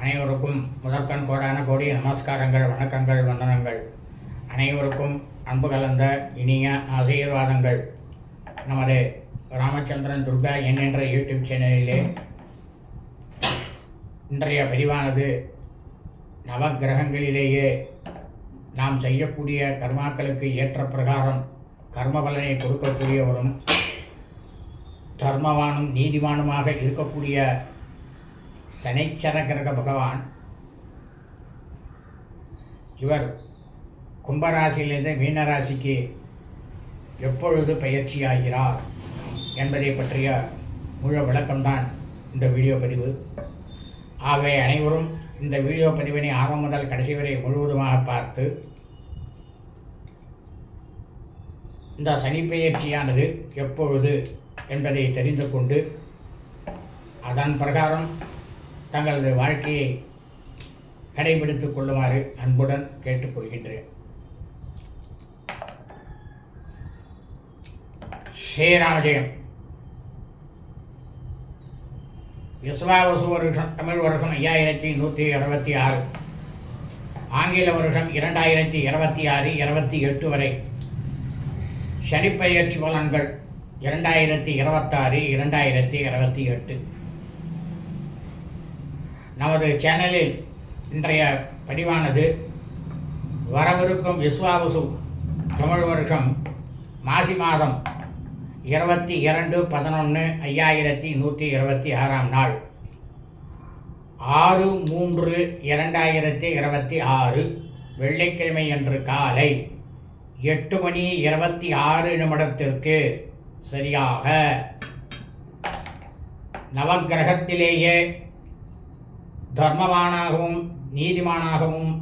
அனைவருக்கும் முதற்கண் கோடான கோடி நமஸ்காரங்கள் வணக்கங்கள் வந்தனங்கள். அனைவருக்கும் அன்பு கலந்த இனிய ஆசீர்வாதங்கள். நமது ராமச்சந்திரன் துர்கா என் என்ற யூடியூப் சேனலிலே இன்றைய பதிவானது நவக்கிரகங்களிலேயே நாம் செய்யக்கூடிய கர்மாக்களுக்கு ஏற்ற பிரகாரம் கர்ம பலனை கொடுக்கக்கூடியவரும் தர்மவானும் நீதிவானுமாக இருக்கக்கூடிய சனைச்சரகிரக பகவான். இவர் கும்பராசியிலிருந்து மீனராசிக்கு எப்பொழுது பயிற்சியாகிறார் என்பதை பற்றிய முழு விளக்கம்தான் இந்த வீடியோ பதிவு. ஆகவே அனைவரும் இந்த வீடியோ பதிவினை ஆரம்பம் முதல் கடைசி வரை முழுவதுமாக பார்த்து இந்த சனிப்பெயர்ச்சியானது எப்பொழுது என்பதை தெரிந்து கொண்டு அதன் பிரகாரம் தங்களது வாழ்க்கையை கடைபிடித்துக் கொள்ளுமாறு அன்புடன் கேட்டுக்கொள்கின்றேன் ஸ்ரீராமஜெயம். விஸ்வாவசு வருஷம் தமிழ் வருஷம் ஐயாயிரத்தி நூற்றி அறுபத்தி ஆறு. ஆங்கில வருஷம் இரண்டாயிரத்தி இருபத்தி ஆறு இருபத்தி எட்டு வரை. சனிப்பயிற்சி பலன்கள் இரண்டாயிரத்தி இருபத்தாறு இரண்டாயிரத்தி இருபத்தி எட்டு. நமது சேனலில் இன்றைய பதிவானது வரவிருக்கும் விஸ்வாவசு தமிழ் வருஷம் மாசி மாதம் இருபத்தி இரண்டு பதினொன்று ஐயாயிரத்தி நூற்றி இருபத்தி ஆறாம் நாள். ஆறு மூன்று இரண்டாயிரத்தி இருபத்தி ஆறு வெள்ளிக்கிழமை அன்று காலை எட்டு மணி இருபத்தி ஆறு நிமிடத்திற்கு சரியாக. நவக்கிரகத்திலேயே தர்மவானாகவும் நீதிமானாகவும்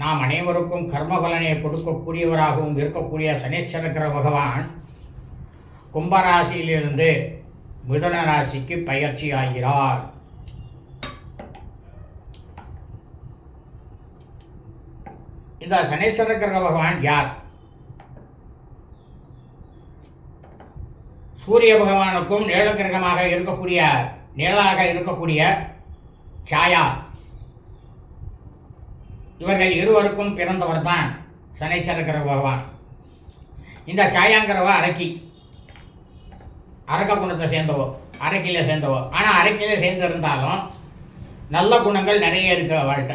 நாம் அனைவருக்கும் கர்மபலனை கொடுக்கக்கூடியவராகவும் இருக்கக்கூடிய சனீஸ்வரக்கிற பகவான் கும்பராசியிலிருந்து மிதுன ராசிக்கு பயிற்சி ஆகிறார். இந்த சனீஸ்வர கிரக பகவான் யார்? சூரிய பகவானுக்கும் நீள கிரகமாக இருக்கக்கூடிய நிழலாக இருக்கக்கூடிய சாயா. இவர்கள் இருவருக்கும் பிறந்தவர் தான் சனீஸ்வர பகவான். இந்த சாயாங்கிறவ அரக்கி. அரக்க குணத்தை சேர்ந்தவோ அரக்கியில் சேர்ந்தவோ. ஆனால் அரக்கியில் சேர்ந்திருந்தாலும் நல்ல குணங்கள் நிறைய இருக்கு அவள்கிட்ட.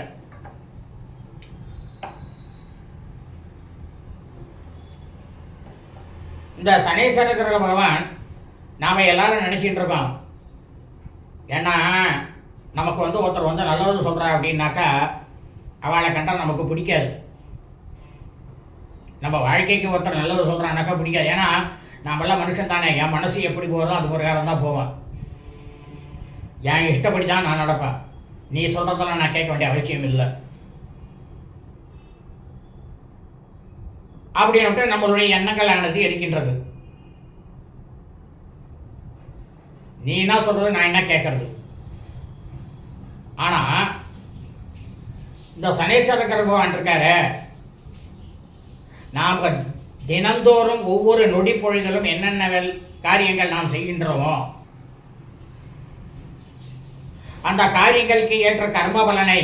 இந்த சனீஸ்வர பகவான் நாம் எல்லாரும் நினச்சிட்டு இருக்கோம். ஏன்னா நமக்கு வந்து ஒருத்தர் வந்து நல்லது சொல்கிறா அப்படின்னாக்கா அவளை கண்டால் நமக்கு பிடிக்காது. நம்ம வாழ்க்கைக்கு ஒருத்தர் நல்லது சொல்கிறானாக்கா பிடிக்காது. ஏன்னா நம்மளாம் மனுஷன் தானே. என் மனசு எப்படி போகிறதோ அது பிரகாரம் தான் போவேன். என் இஷ்டப்படி தான் நான் நடப்பேன். நீ சொல்கிறதெல்லாம் நான் கேட்க வேண்டிய அவசியம் இல்லை. அப்படின்ட்டு நம்மளுடைய எண்ணங்களானது இருக்கின்றது. நீ என்ன சொல்றது நான் என்ன கேட்கறது? இந்த சனேஸ்வர பகவான் இருக்காரு. நாம் தினந்தோறும் ஒவ்வொரு நொடி பொழுதிலும் என்னென்ன காரியங்கள் நாம் செய்கின்றோமோ அந்த காரியங்களுக்கு ஏற்ற கர்ம பலனை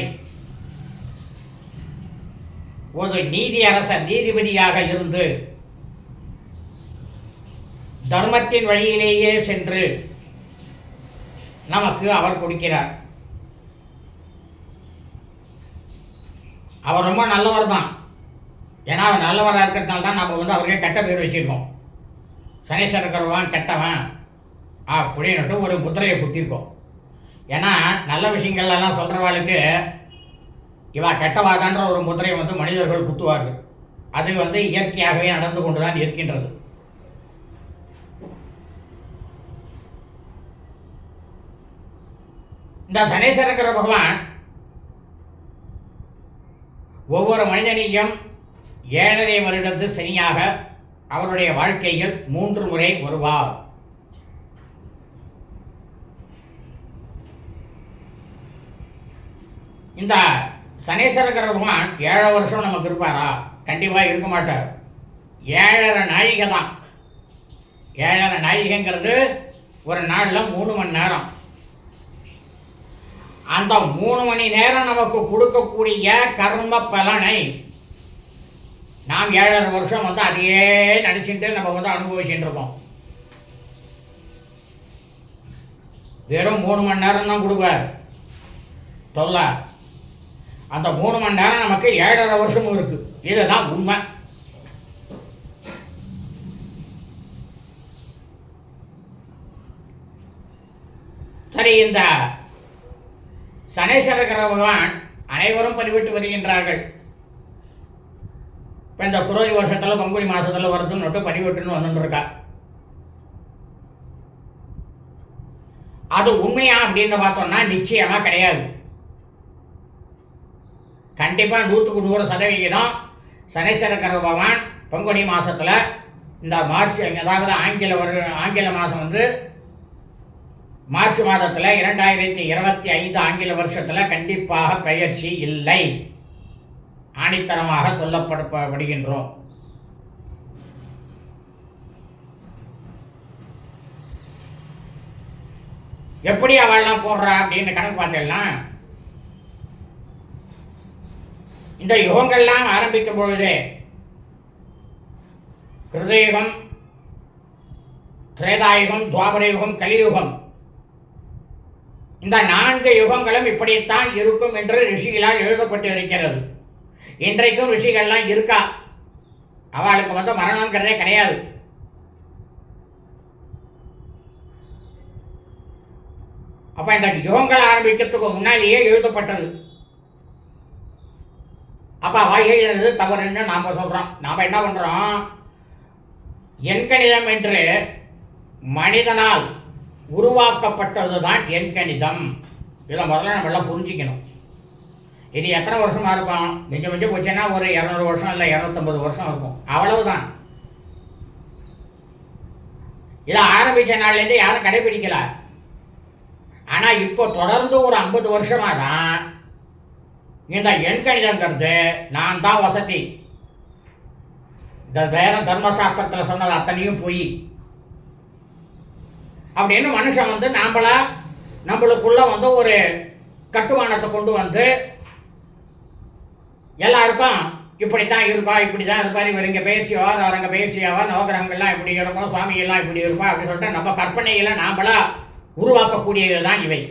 ஒரு நீதி அரசர் நீதிபதியாக இருந்து தர்மத்தின் வழியிலேயே சென்று நமக்கு அவர் கொடுக்கிறார். அவர் ரொம்ப நல்லவர் தான். ஏன்னா அவர் நல்லவராக இருக்கிறதுனால தான் நம்ம வந்து அவருக்கே கெட்ட பேர் வச்சிருக்கோம். சனீஸ்வரர் கருவான் கெட்டவன் அப்படின்ட்டு ஒரு முத்திரையை குத்திருக்கோம். ஏன்னா நல்ல விஷயங்கள்லாம் சொல்கிறவாளுக்கு இவா கெட்டவாதான்ற ஒரு முத்திரையை வந்து மனிதர்கள் குத்துவார்கள். அது வந்து இயற்கையாகவே நடந்து கொண்டு தான் இருக்கின்றது. இந்த சனீஸ்வரக்கிற பகவான் ஒவ்வொரு மனிதனையும் ஏழரை வருடத்து சனியாக அவருடைய வாழ்க்கையில் மூன்று முறை வருவார். இந்த சனீஸ்வரகர பகவான் ஏழை வருஷம் நமக்கு இருப்பாரா? கண்டிப்பாக இருக்க மாட்டார். ஏழரை நாழிகை தான். ஏழரை நாழிகைங்கிறது ஒரு நாளில் மூணு மணி நேரம். அந்த மூணு மணி நேரம் நமக்கு கொடுக்கக்கூடிய கர்ம பலனை நாம் ஏழரை வருஷம் வந்து அதையே நடிச்சுட்டு நம்ம வந்து அனுபவிச்சுட்டு இருக்கோம். வெறும் மூணு மணி நேரம் தான் கொடுப்பார். தொல்ல. அந்த மூணு மணி நேரம் நமக்கு ஏழரை வருஷமும் இருக்கு. இதுதான் உண்மை. சரி இந்த சனேஸ்வரகர பகவான் அனைவரும் பதிவிட்டு வருகின்றார்கள். இப்போ இந்த குரோதி வருஷத்தில் பங்குனி மாதத்தில் வருதுன்னு மட்டும் பதிவிட்டுன்னு வந்துருக்கா. அது உண்மையா அப்படின்னு பார்த்தோம்னா நிச்சயமாக கிடையாது. கண்டிப்பாக நூற்றுக்கு நூறு சதவிகிதம் சனீஸ்வரகர பகவான் பங்குனி மாதத்தில் இந்த மார்ச் அதாவது ஆங்கில வரு ஆங்கில மாதம் வந்து மார்ச் மாதத்தில் இரண்டாயிரத்தி இருபத்தி ஐந்து ஆங்கில வருஷத்தில் கண்டிப்பாக பெயர்ச்சி இல்லை. ஆணித்தரமாக சொல்லப்படுகின்றோம் எப்படி அவள்லாம் போடுறா அப்படின்னு கணக்கு பார்த்தேன்னா இந்த யுகங்கள்லாம் ஆரம்பிக்கும் பொழுது கிருதயுகம் திரேதாயுகம் துவாபரயுகம் கலியுகம் இந்த நான்கு யுகங்களும் இப்படித்தான் இருக்கும் என்று ரிஷிகளால் எழுதப்பட்டு இருக்கிறது இன்றைக்கும் ரிஷிகள்லாம் இருக்கா? அவளுக்கு வந்து மரணங்கிறதே கிடையாது. அப்ப இந்த யுகங்கள் ஆரம்பிக்கிறதுக்கு முன்னாலேயே எழுதப்பட்டது. அப்ப அவ தவறுன்னு நாம சொல்றோம். நாம என்ன பண்றோம்? எண்கணிதம் என்று மனிதனால் உருவாக்கப்பட்டது தான் என் கணிதம். இதை முதல்ல நம்ம எல்லாம் புரிஞ்சிக்கணும். இது எத்தனை வருஷமாக இருக்கும்? மிஞ்ச மிஞ்ச போச்சுன்னா ஒரு இரநூறு வருஷம் இல்லை இரநூத்தம்பது வருஷம் இருக்கும். அவ்வளவுதான். இதை ஆரம்பிச்ச நாள்லேருந்து யாரும் கடைபிடிக்கல ஆனால் இப்போ தொடர்ந்து ஒரு ஐம்பது வருஷமாக தான் இந்த எண்கணிதங்கிறது நான் தான் வசதி. இந்த வேற தர்மசாஸ்திரத்தில் சொன்னது அத்தனையும் போய். அப்படின்னு மனுஷன் வந்து நாம்பளா நம்மளுக்குள்ள வந்து ஒரு கட்டுமானத்தை கொண்டு வந்து எல்லாருக்கும் இப்படித்தான் இருக்கா இப்படி தான் இருப்பார் இவர் இங்கே பயிற்சியாவார் அவர் அங்கே பயிற்சியாவார் நவகிரகங்கள்லாம் இப்படி இருக்கும் சுவாமி எல்லாம் இப்படி இருப்பா அப்படின்னு சொல்லிட்டு நம்ம கற்பனைகளை நாம்பளா உருவாக்கக்கூடியது தான் இவை.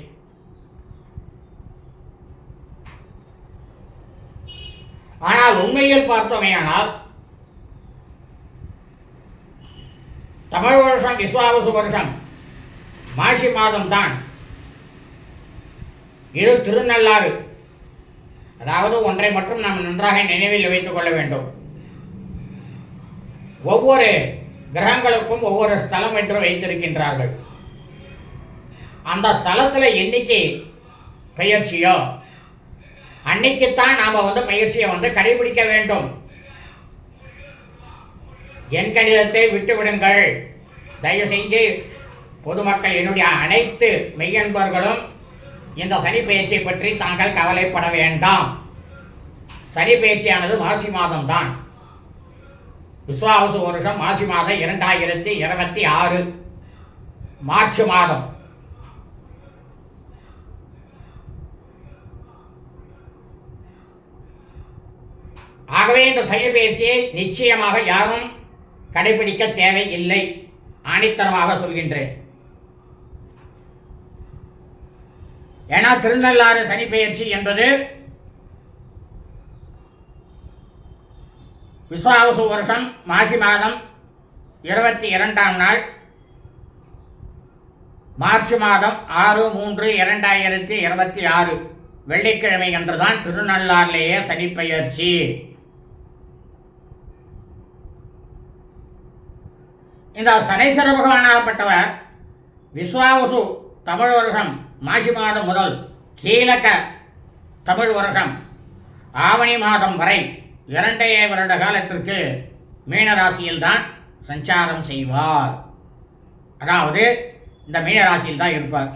ஆனால் உண்மையில் பார்த்தோமேயானால் தமிழ் வருஷம் விஸ்வாவசு வருஷம் மாசி மாதம் தான் இது திருநள்ளாறு. அதாவது ஒன்றை மட்டும் நாம் நன்றாக நினைவில் வைத்துக் கொள்ள வேண்டும். ஒவ்வொரு கிரகங்களுக்கும் ஒவ்வொரு ஸ்தலம் என்று வைத்திருக்கின்றார்கள். அந்த ஸ்தலத்தில் என்னைக்கு பயிற்சியோ அன்னைக்குத்தான் நாம் வந்து பயிற்சியை வந்து கடைபிடிக்க வேண்டும். என் கணிதத்தை விட்டுவிடுங்கள். தயவு செஞ்சு பொதுமக்கள் என்னுடைய அனைத்து மெய்யன்பர்களும் இந்த சனி பயிற்சியை பற்றி தாங்கள் கவலைப்பட வேண்டாம். சனி பயிற்சியானது மாசி மாதம்தான். விஸ்வாவசு வருஷம் மாசி மாதம் இரண்டாயிரத்தி இருபத்தி ஆறு மார்ச் மாதம். ஆகவே இந்த சனி பயிற்சியை நிச்சயமாக யாரும் கடைபிடிக்க தேவையில்லை. ஆணித்தரமாக சொல்கின்றேன். ஏன்னா திருநள்ளாறு சனி பெயர்ச்சி என்பது விஸ்வாவசு வருஷம் மாசி மாதம் இருபத்தி இரண்டாம் நாள் மார்ச் மாதம் ஆறு மூன்று இரண்டாயிரத்தி இருபத்தி ஆறு வெள்ளிக்கிழமை அன்றுதான் திருநள்ளாறிலேயே சனிப்பெயர்ச்சி இந்த சனீஸ்வர பகவானாகப்பட்டவர் விஸ்வாவசு தமிழ் வருஷம் மாசி மாதம் முதல் கீழக தமிழ் வருஷம். ஆவணி மாதம் வரை இரண்டே வருட காலத்திற்கு மீனராசியில்தான் சஞ்சாரம் செய்வார். அதாவது இந்த மீனராசியில் தான் இருப்பார்.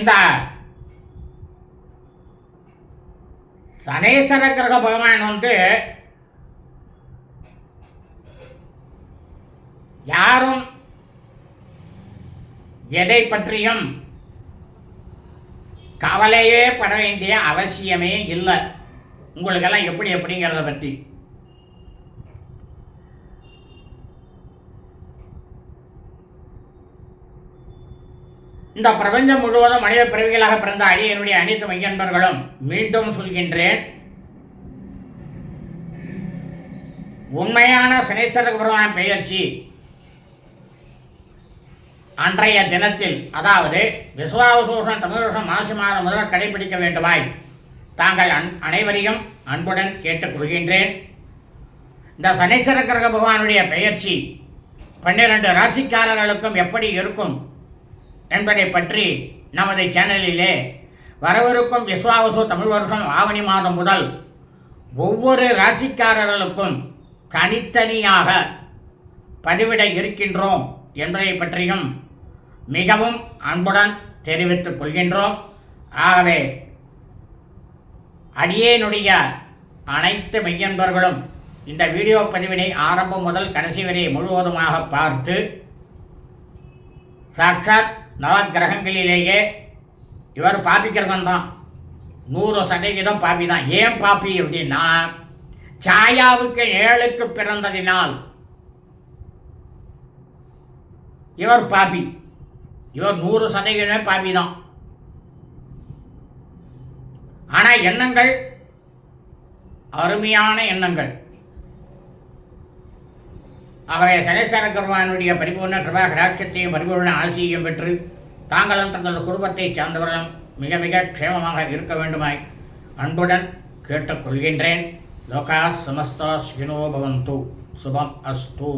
இந்த சனேஸ்வர கிரக பகவான் வந்து யாரும் எதை பற்றியும் கவலையே பட வேண்டிய அவசியமே இல்லை. உங்களுக்கெல்லாம் எப்படி எப்படிங்கிறத பற்றி இந்த பிரபஞ்சம் முழுவதும் மனித பிறவிகளாக பிறந்த அடியனுடைய அனைத்து மையன்பர்களும் மீண்டும் சொல்கின்றேன். உண்மையான சனீஸ்வர பெயர்ச்சி. அன்றைய தினத்தில் அதாவது விஸ்வாவசூஷன் தமிழ் மாசி மாதம் முதல் கடைபிடிக்க வேண்டுமாய் தாங்கள் அன் அனைவரையும் அன்புடன் கேட்டுக்கொள்கின்றேன் இந்த சனீஸ்வர கிரக பகவானுடைய பெயர்ச்சி பன்னிரண்டு ராசிக்காரர்களுக்கும் எப்படி இருக்கும் என்பதை பற்றி நமது சேனலிலே வரவிருக்கும் விஸ்வாவசு தமிழ் வருஷம் ஆவணி மாதம் முதல் ஒவ்வொரு ராசிக்காரர்களுக்கும் தனித்தனியாக பதிவிட இருக்கின்றோம் என்பதை பற்றியும் மிகவும் அன்புடன் தெரிவித்துக் கொள்கின்றோம். ஆகவே அடியேனுடைய அனைத்து மெய்யன்பர்களும் இந்த வீடியோ பதிவினை ஆரம்பம் முதல் கடைசி வரை முழுவதுமாக பார்த்து சாட்சாத் நவக்கிரகங்களிலேயே இவர் பாப்பி கிரகம் தான். நூறு சதவிகிதம் பாப்பி தான். ஏன் பாப்பி அப்படின்னா சாயாவுக்கு ஏழுக்கு பிறந்ததினால் இவர் பாப்பி இவர் நூறு சதவீதமே பாவி தான். ஆனால் எண்ணங்கள் அருமையான எண்ணங்கள். ஆகவே சனேஸ்வர பெருமானுடைய பரிபூர்ண கிருபா கடாட்சத்தையும் பரிபூர்ண ஆசியையும் பெற்று தாங்களும் தங்கள் குடும்பத்தைச் சார்ந்தவர்களும் மிக மிக க்ஷேமமாக இருக்க வேண்டுமாய் அன்புடன் கேட்டுக்கொள்கின்றேன். லோகா சமஸ்தா ஸ்வினோ பவந்து. சுபம் அஸ்து.